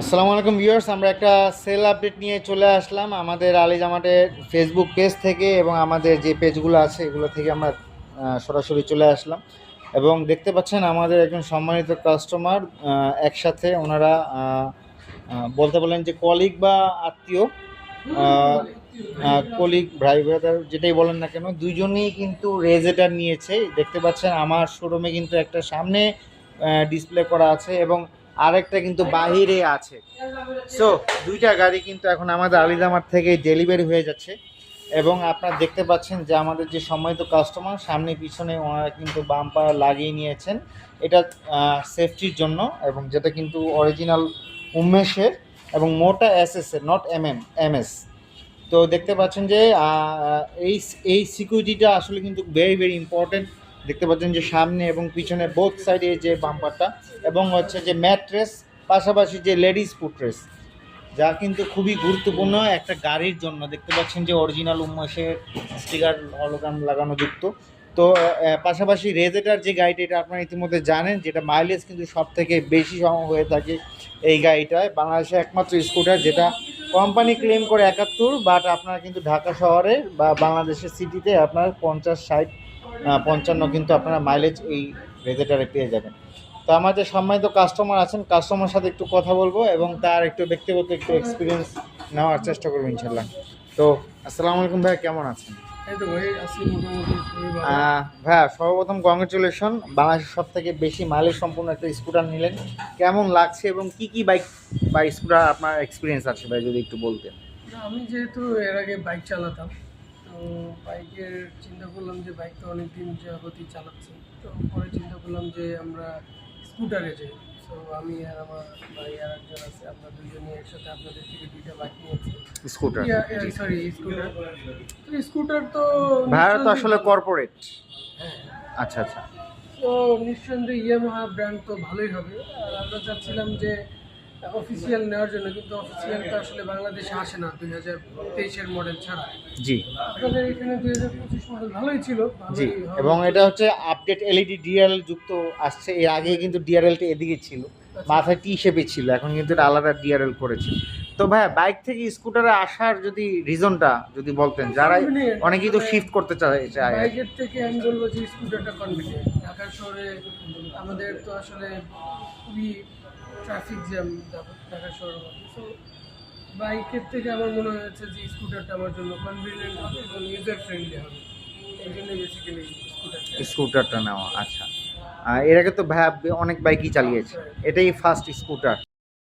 আসসালামু আলাইকুম ভিউয়ার্স, আমরা একটা সেল আপডেট নিয়ে চলে আসলাম আমাদের আলি জামাটের ফেসবুক পেজ থেকে এবং আমাদের যে পেজগুলো আছে এগুলো থেকে আমরা সরাসরি চলে আসলাম। এবং দেখতে পাচ্ছেন আমাদের একজন সম্মানিত কাস্টমার একসাথে ওনারা বলতে বলেন যে কলিগ বা আত্মীয় কলিগ ভাই ব্রাদার যেটাই বলেন না কেন দুজনেই কিন্তু রেজেটার নিয়েছে। দেখতে পাচ্ছেন আমার শোরুমে কিন্তু একটা সামনে ডিসপ্লে করা আছে এবং আরেকটা কিন্তু বাহিরে আছে। সো দুইটা গাড়ি কিন্তু এখন আমাদের আলিদামার থেকে ডেলিভারি হয়ে যাচ্ছে। এবং আপনারা দেখতে পাচ্ছেন যে আমাদের যে সম্মানিত কাস্টমার সামনে পিছনে ওনারা কিন্তু বাম্পার লাগিয়ে নিয়েছেন। এটা সেফটির জন্য এবং যেটা কিন্তু অরিজিনাল উমেশের এবং মোটা এস এস এর not M M M S তো দেখতে পাচ্ছেন যে এই এই সিকিউরিটিটা আসলে কিন্তু ভেরি ভেরি ইম্পর্টেন্ট দেখতে পাচ্ছেন যে সামনে এবং পিছনে বোথ সাইডে যে বাম্পারটা এবং হচ্ছে যে ম্যাট্রেস পাশাপাশি যে লেডিস ফুটরেস যা কিন্তু খুবই গুরুত্বপূর্ণ একটা গাড়ির জন্য। দেখতে পাচ্ছেন যে অরিজিনাল উন্মেষের স্টিকার হলোগ্রাম লাগানো যুক্ত। তো পাশাপাশি রেজেটার যে গাড়িটা, এটা আপনারা ইতিমধ্যে জানেন, যেটা মাইলেজ কিন্তু সব থেকে বেশি সম হয়ে থাকে এই গাড়িটায়। বাংলাদেশে একমাত্র স্কুটার যেটা কোম্পানি ক্লেম করে একাত্তর বাট আপনার কিন্তু ঢাকা শহরে বা বাংলাদেশের সিটিতে আপনার পঞ্চাশ, ষাট পঞ্চান্ন কিন্তু আপনারা মাইলেজ এই রেজেটারে পেয়ে যাবেন। তো আমার যে সম্মানিত কাস্টমার আছেন কাস্টমার সাথে একটু কথা বলব এবং তার একটু ব্যক্তিগত একটু এক্সপিরিয়েন্স নেওয়ার চেষ্টা করব ইনশাল্লাহ তো আসসালামু আলাইকুম ভাই কেমন আছেন? ভাইয়া সর্বপ্রথম কংগ্রেচুলেশন বাংলাদেশের সব থেকে বেশি মাইলেজ সম্পূর্ণ একটা স্কুটার নিলেন। কেমন লাগছে এবং কি কি বাইক বা স্কুটার আপনার এক্সপিরিয়েন্স আছে ভাই যদি একটু বলতেন? আমি যেহেতু এর আগে বাইক চালাতাম তো বাইকের চিন্তা করলাম যে বাইক তো অনেকদিন যাবতই চালাচ্ছি। তো পরে চিন্তা করলাম যে আমরা স্কুটারে যাই। তো আমি আর আমার ভাই আর একজন আছে আমরা দুজনে একসাথে আপনাদের থেকে দুইটা বাইক নিয়েছি। স্কুটার? Sorry scooter. তো স্কুটার তো আসলে কর্পোরেট হ্যাঁ। আচ্ছা আচ্ছা। তো নিঃসন্দেহে ইয়ামাহা ব্র্যান্ড তো ভালোই হবে। আর আমরা চাচ্ছিলাম যে অফিসিয়াল নেওয়ার জন্য কিন্তু অফিসিয়াল তো আসলে বাংলাদেশে আসে না দুই হাজার তেইশের মডেল ছাড়া। জি। আপনাদের এখানে দুই হাজার পঁচিশ মডেল ভালোই ছিল জি এবং এটা হচ্ছে আপডেট এলইডি ডিআরএল যুক্ত আসছে এর আগে কিন্তু ডিআরএলটা এদিকে ছিল মাথায় টি শেপে ছিল এখন কিন্তু এটা আলাদা ডিআরএল করেছে। তো ভাইয়া বাইক থেকে স্কুটারে আসার যদি রিজনটা যদি বলতেন যারা অনেকেই তো মানে শিফট করতে চায় চায়। বাইকের থেকে আমি বলব যে স্কুটারটা কনভিনিয়েন্ট ঢাকা শহরে আমাদের তো আসলে খুবই ট্রাফিক জ্যাম ঢাকা শহরের মধ্যে। সো বাইকের থেকে আমার মনে হয়েছে যে স্কুটারটা আমার জন্য কনভিনিয়েন্ট হবে এবং ইউজার ফ্রেন্ডলি হবে। এই জন্য বেসিক্যালি স্কুটারটা নেওয়া আচ্ছা। আর এর আগে তো ভাই অনেক বাইকই চালিয়েছে। এটাই ফার্স্ট স্কুটার